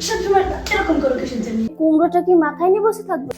সবসময় এরকম করো কিসের জন্য? কুমড়োটা কি মাথায় নিয়ে বসে থাকবে?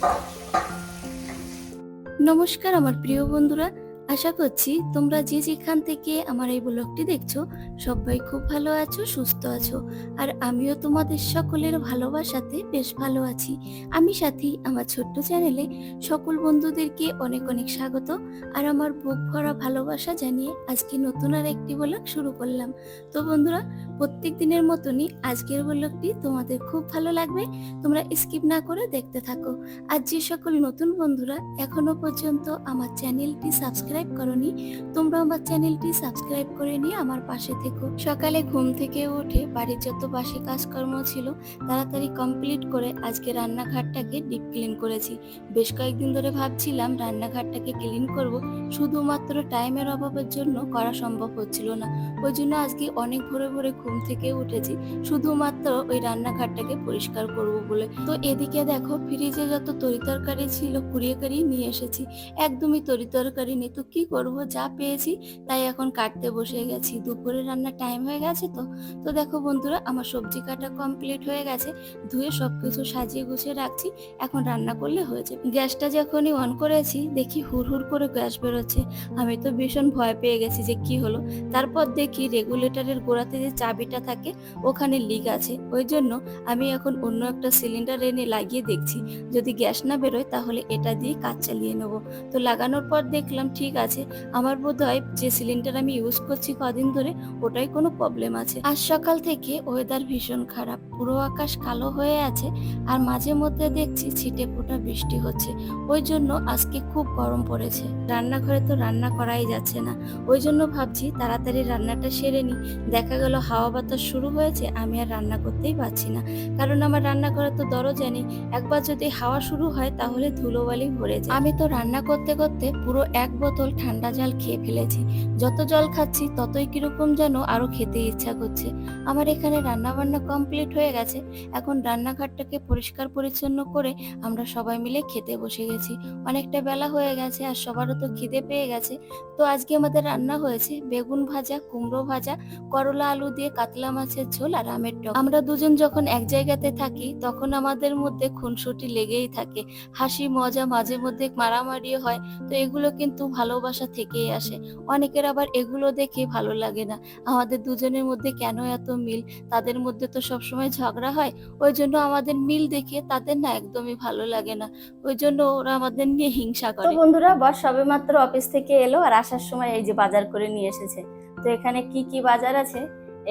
নমস্কার আমার প্রিয় বন্ধুরা আশা করছি তোমরা যে যেখান থেকে আমার এই ব্লগটি দেখছ সবাই খুব ভালো আছো সুস্থ আছো আর আমিও তোমাদের সকলের ভালোবাসাতে বেশ ভালো আছি। আমি সাথী আমার ছোট্ট চ্যানেলে সকল বন্ধুদেরকে অনেক অনেক স্বাগত আর আমার বুক ভরা ভালোবাসা জানিয়ে আজকে নতুন আর একটি ব্লগ শুরু করলাম। তো বন্ধুরা প্রত্যেক দিনের মতনই আজকের ব্লগটি তোমাদের খুব ভালো লাগবে। তোমরা স্কিপ না করে দেখতে থাকো। আর যে সকল নতুন বন্ধুরা এখনও পর্যন্ত আমার চ্যানেলটি সাবস্ক্রাইব করনি, তোমরা আমার চ্যানেলটি সাবস্ক্রাইব করে নিয়ে আমার পাশে থেকো। সকালে ঘুম থেকে উঠে বাড়ির যত বাসি কাজকর্ম ছিল, তাড়াতাড়ি কমপ্লিট করে আজকে রান্নাঘরটাকে ডিপ ক্লিন করেছি। বেশ কয়েকদিন ধরে ভাবছিলাম রান্নাঘরটাকে ক্লিন করব, শুধুমাত্র টাইমের অভাবের জন্য করা সম্ভব হচ্ছিল না। ওই জন্য আজকে অনেক ভোরে ভোরে ঘুম থেকে উঠেছি। শুধুমাত্র ওই রান্নাঘরটাকে পরিষ্কার করব বলে। তো এদিকে দেখো, ফ্রিজে যত তরিতরকারি ছিল কুড়িয়ে কাড়িয়ে নিয়ে এসেছি। একদমই তরিতরকারি নেই। তো কি করব? যা পেয়েছি তাই এখন কাটতে বসে গেছি। দুপুরে রান্নার টাইম হয়ে গেছে তো। তো দেখো বন্ধুরা, আমার সবজি কাটা কমপ্লিট হয়ে গেছে। ধুয়ে সবকিছু সাজিয়ে গুছিয়ে রাখছি। এখন রান্না করলে হয়ে যাবে গ্যাসটা যখনই অন করেছি, দেখি হুড় হুড় করে গ্যাস বেরোচ্ছে। আমি তো ভীষণ ভয় পেয়ে গেছি যে কি হলো। তারপর দেখি রেগুলেটরের গোড়াতে যে চাবিটা থাকে, ওখানে লিক আছে। ওই জন্য আমি এখন অন্য একটা সিলিন্ডার এনে লাগিয়ে দেখছি। যদি গ্যাস না বেরোয় তাহলে এটা দিয়ে কাজ চালিয়ে নেব। তো লাগানোর পর দেখলাম, ঠিক আছে, আমার বোধ হয় যে সিলিন্ডার আমি ইউজ করছি কদিন ধরে, ওটাই কোনো প্রবলেম আছে। আজ সকাল থেকে ওয়েদার ভীষণ খারাপ। পুরো আকাশ কালো হয়ে আছে আর মাঝে মধ্যে দেখছি ছিটে ফোটা বৃষ্টি হচ্ছে। ওই জন্য আজকে খুব গরম পড়েছে। রান্নাঘরে তো রান্না করাই যাচ্ছে না। ওই জন্য ভাবছি তাড়াতাড়ি রান্নাটা সেরে নিই। দেখা গেল হাওয়া বাতাস শুরু হয়েছে, আমি আর রান্না করতেই পারছি না। কারণ আমার রান্নাঘরে তো দরজা নেই। একবার যদি হাওয়া শুরু হয়, তাহলে ধুলোবালি ভরে যায়। আমি তো রান্না করতে করতে পুরো এক বোতল ঠান্ডা জল খেয়ে ফেলেছি। যত জল খাচ্ছি, ততই কীরকম যেন আরও খেতে ইচ্ছা করছে। আমার এখানে রান্না বান্না কমপ্লিট হয়ে গেছে। এখন রান্নাঘরটাকে পরিষ্কার পরিচ্ছন্ন করে আমরা সবাই মিলে খেতে বসে গেছি। অনেকটা বেলা হয়ে গেছে আর সবারও তো খিদে পেয়ে গেছে। তো আজকে আমাদের রান্না হয়েছে বেগুন ভাজা, কুমড়ো ভাজা, করলা আলু দিয়ে কাতলা মাছের ঝোল আর আমের টক। আমরা দুজন যখন এক জায়গাতে থাকি তখন আমাদের মধ্যে খুনসুটি লেগেই থাকে। হাসি মজা মাঝে মধ্যে মারামারিও হয় তো এগুলো কিন্তু ভালোবাসা থেকেই আসে। অনেকের আবার এগুলো দেখে ভালো লাগে না। আমাদের দুজনের মধ্যে কেন এত মিল? তাদের মধ্যে তো সবসময় ঝগড়া হয়। ওই জন্য আমাদের মিল দেখে তাদের না একদমই ভালো লাগে না। ওই জন্য ওরা আমাদের নিয়ে হিংসা করে। বন্ধুরা বস সবে মাত্র অফিস থেকে এলো আর আসার সময় এই যে বাজার করে নিয়ে এসেছে। তো এখানে কি কি বাজার আছে?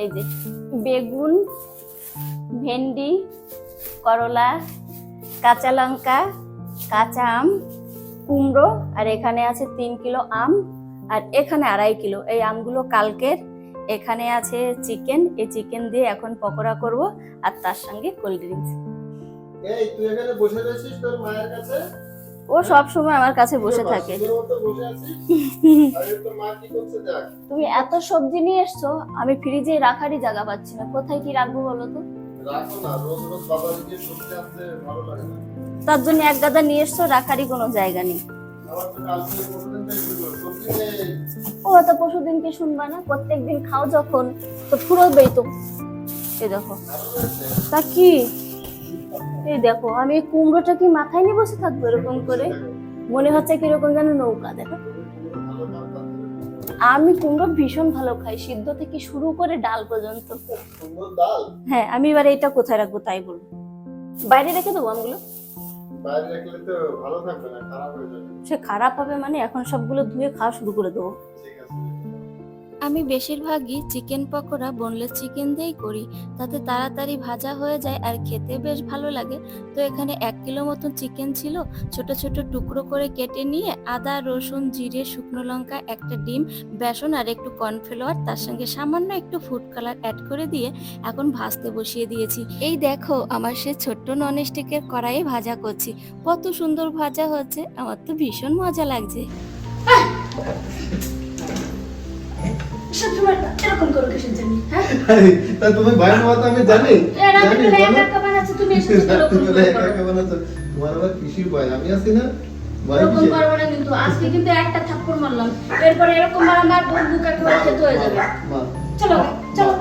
এই যে, বেগুন, ভেন্ডি, করলা, কাঁচা লঙ্কা, কাঁচা আম, কুমড়ো, আর এখানে আছে তিন কিলো আম, আর এখানে আড়াই কিলো। এই আমগুলো কালকের, এখানে আছে চিকেন, এই চিকেন দিয়ে এখন পকোড়া করব, আর তার সঙ্গে কোল্ড ড্রিঙ্কস। এই, তুই এখানে বসে রয়েছিস তোর মায়ের কাছে? ও সব সময় আমার কাছে বসে থাকে। তুমি এত সবজি নিয়ে এসছো আমি ফ্রিজে রাখারই জায়গা পাচ্ছি না। কোথায় কি রাখব বলো তো? তার জন্য এক গাদা নিয়ে এসছো রাখারই কোনো জায়গা নেই। ও তো পরশু দিনকে শুনবা না প্রত্যেক দিন খাও যখন তো ফুরোবেই তো। এই দেখো। তা কি? এই দেখো আমি কুমড়োটা কি মাথায় নিয়ে বসে থাকব এরকম করে? মনে হচ্ছে কীরকম যেন নৌকা দেখো। আমি কুমড়ো ভীষণ ভালো খাই সিদ্ধ থেকে শুরু করে ডাল পর্যন্ত। হ্যাঁ আমি এবার এটা কোথায় রাখব তাই বলব বাইরে রেখে দেবো আমগুলো? সে খারাপ হবে মানে এখন সবগুলো ধুয়ে খাওয়া শুরু করে দেবো। ঠিক আছে। আমি বেশিরভাগই চিকেন পকোড়া বোনলেস চিকেন দিয়েই করি। তাতে তাড়াতাড়ি ভাজা হয়ে যায় আর খেতে বেশ ভালো লাগে। তো এখানে এক কিলো মতন চিকেন ছিল। ছোট ছোট টুকরো করে কেটে নিয়ে আদা, রসুন, জিরে, শুকনো লঙ্কা, একটা ডিম, বেসন আর একটু কর্নফ্লাওয়ার তার সঙ্গে সামান্য একটু ফুড কালার অ্যাড করে দিয়ে এখন ভাজতে বসিয়ে দিয়েছি। এই দেখো, আমার সে ছোট্ট ননস্টিকের কড়াইয়ে ভাজা করছি। কত সুন্দর ভাজা হচ্ছে। আমার তো ভীষণ মজা লাগছে। সবসময় এরকম করো হ্যাঁ? তা তুমি আমি জানি জানি, তুমি। তোমার আবার ভয়? আমি আছি না। এরকম? না কিন্তু আজকে কিন্তু একটা থাপ্পড় মারলাম। এরপরে এরকম একেবারে খেতে হয়ে যাবে। চলো চলো।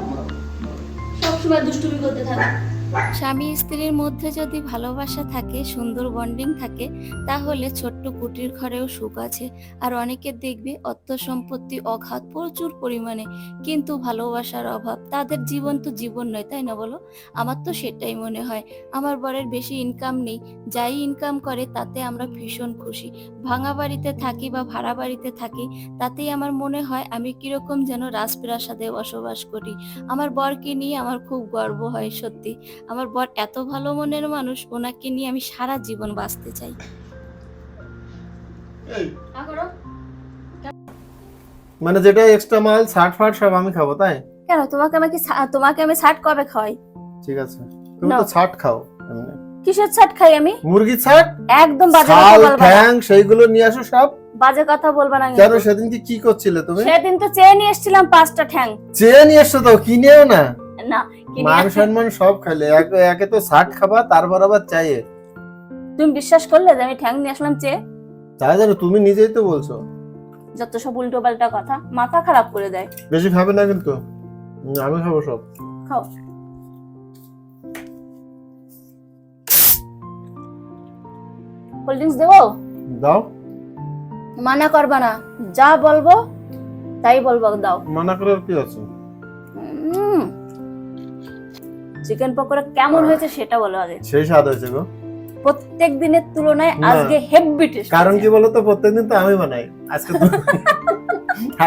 সবসময় দুষ্টুমি করতে থাকো। স্বামী স্ত্রীর মধ্যে যদি ভালোবাসা থাকে, সুন্দর বন্ডিং থাকে, তাহলে ছোট্ট কুটির ঘরেও সুখ আছে। আর অনেকে দেখবে অর্থ সম্পত্তি অঘাত প্রচুর পরিমাণে, কিন্তু ভালোবাসার অভাব তাদের জীবন তো জীবন নয়, তাই না বলো? আমার তো সেটাই মনে হয়। আমার বরের বেশি ইনকাম নেই, যাই ইনকাম করে তাতে আমরা ভীষণ খুশি। ভাঙা বাড়িতে থাকি বা ভাড়া বাড়িতে থাকি, তাতেই আমার মনে হয় আমি কীরকম যেন রাজপ্রাসাদে বসবাস করি। আমার বরকে নিয়ে আমার খুব গর্ব হয়, সত্যি। আমার বর এত ভালো মনের মানুষ ওনাকে নিয়ে আমি সারা জীবন বাঁচতে চাই। মানে যেটা এক্সট্রা মাল শার্ট ফাট সব আমি খাব তাই? কেন? তোমাকে আমি কি তোমাকে আমি ছাট কবে খাওয়াই? ঠিক আছে। তুমি তো। ছাট খাও কিসের ছাট খাই আমি? মুরগির ছাট? একদম বাজে কথা বলবা না। ঠ্যাং সেইগুলো নিয়ে আসো সব। বাজে কথা বলবা না কেন কিন্তু। সেদিনকে কি করছিলে তুমি? সেদিন তো চেয়ে নিয়ে এসেছিলাম পাঁচটা ঠ্যাং। চেয়ে নিয়ে এসছো তো কিনেও না। না মান সম্মান সব খাইলে একে একে তো খাবা তারপর আবার চাইয়ে। তুমি বিশ্বাস করলে যে আমি ঠ্যাং নিয়ে আসলাম চেয়ে? তাই জানো তুমি নিজেই তো বলছো। যত সব উল্টো পাল্টা কথা মাথা খারাপ করে দেয়। বেশি খাবে না কিন্তু। আমি খাব সব। খাও। কোল্ড ড্রিঙ্কস দেবো? দাও। মানা করবা না। যা বলব তাই বলব দাও। মানা করার কি আছে? চিকেন পকোড়া কেমন হয়েছে সেটা বলো আগে। সেই স্বাদ হয়েছে গো। প্রত্যেক দিনের তুলনায় আজকে হেভি টেস্ট কারণ কি বলতো প্রত্যেকদিন তো আমি বানাই। আজকে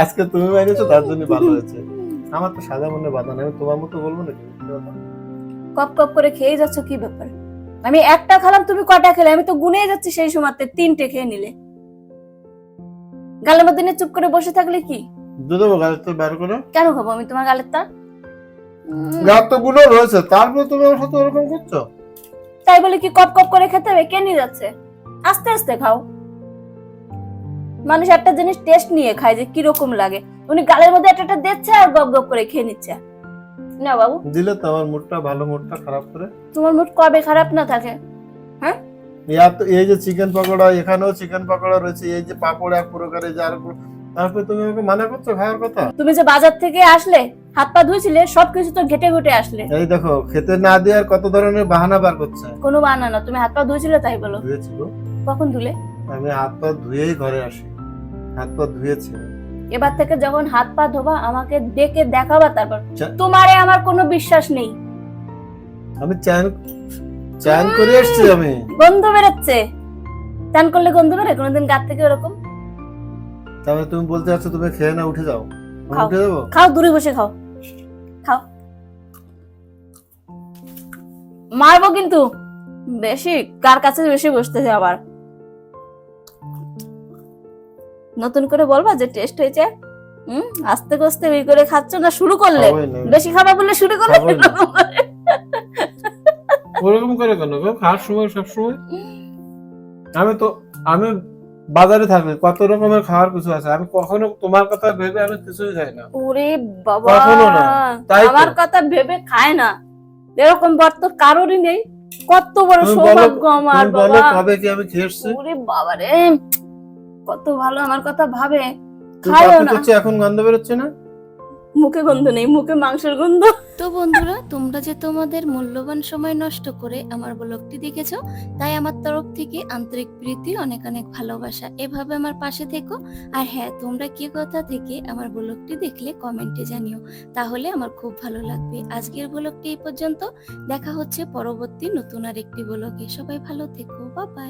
আজকে তুমি বানিয়েছো তার জন্য ভালো হয়েছে। আমার তো সাদা মনে বাধা নেই তোমার মতো বলব নাকি? কপ কপ করে খেয়ে যাচ্ছ কি ব্যাপার? আমি একটা খেলাম তুমি কটা খেলে? আমি তো গুনে যাচ্ছি সেই সময়তে তিনটে খেয়ে নিলে। গালের মধ্যে চুপ করে বসে থাকলে কি? দুধ গাছ তো বের করে। কেন খাব? আমি তোমার গালের তো গুলো রয়েছে তারপরে তুমি আমার সাথে ওরকম করছ? তাই বলে কি কপ কপ করে খেতে হবে? কে নিয়ে যাচ্ছে? আস্তে আস্তে খাও। মানুষ একটা জিনিস টেস্ট নিয়ে খায় যে কীরকম লাগে। উনি গালের মধ্যে একটা একটা দিচ্ছে আর গপ গপ করে খেয়ে নিচ্ছে। না বাবু। দিলে তো আমার মুডটা ভালো মুডটা খারাপ করে। তোমার মুড কবে খারাপ না থাকে? তো এই যে চিকেন পকোড়া এখানেও চিকেন পকোড়া রয়েছে এই যে পাপড় এক প্রকারের যার তারপরে তুমি আমাকে মানা করছ খাওয়ার কথা? তুমি যে বাজার থেকে আসলে হাত পা ধুইছিলে সবকিছু তো ঘেটে ঘুটে আসলে। এই দেখো খেতে না দেওয়ার কত ধরনের বাহানা বার করছে? কোনো বানা না তুমি হাত পা ধুইছিলে তাই বলো। ধুয়েছি গো। কখন ধুলে? আমি হাত পা ধুয়েই ঘরে আসি। হাত পা ধুয়েছি। এবার থেকে যখন হাত পা ধোবা আমাকে ডেকে দেখাবা তারপর। তোমারে আমার কোনো বিশ্বাস নেই। আমি চ্যান চ্যান করে এসছি আমি। গন্ধ বেরোচ্ছে। চান করলে গন্ধ বেরোয়? কোনোদিন গাত থেকে ওরকম? তাহলে তুমি বলতে চাচ্ছ তুমি খেয়ে না উঠে যাও। খাও। উঠে যাব? খাও দূরে বসে খাও। খাও। মারবো কিন্তু। বেশি কার কাছে বেশি বসতেছে আবার? নতুন করে বলবা যে টেস্ট হয়েছে? হুম? আস্তে কস্তে ওই করে খাচ্ছ না শুরু করলে? খাবোই না। বেশি খাবা বললে শুরু করলে খাবোই না। ওরকম করে কেন গো? খাওয়ার সময় সব সময় আমি তো আমি বাজারে থাকলে কত রকমের খাওয়ার কিছু আছে? আমি কখনো তোমার কথা ভেবে আমি কিছুই খাই না। ওরে বাবা কখনো না। তাই আমার কথা ভেবে খায় না। এরকম বর তো কারোরই নেই। কত বড় সৌভাগ্য আমার বাবা বলো কবে কি আমি খেয়েছি? ওরে বাবা রে কত ভালো আমার কথা ভাবে। খায়ও না। এখন গন্ধ বেরোচ্ছে না? মুখে গন্ধ নেই, মুখে মাংসের গন্ধ। তো বন্ধুরা, তোমরা যে তোমাদের মূল্যবান সময় নষ্ট করে আমার ব্লগটি দেখেছ, তাই আমার তরফ থেকে আন্তরিক প্রীতি, অনেক অনেক ভালোবাসা। এভাবে আমার পাশে থেকো। আর হ্যাঁ তোমরা কি কথা থেকে আমার ব্লগটি দেখলে কমেন্টে জানিও। তাহলে আমার খুব ভালো লাগবে। আজকের ব্লগটি এই পর্যন্ত। দেখা হচ্ছে পরবর্তী নতুন আর একটি ব্লগে। সবাই ভালো থেকো। বা বাই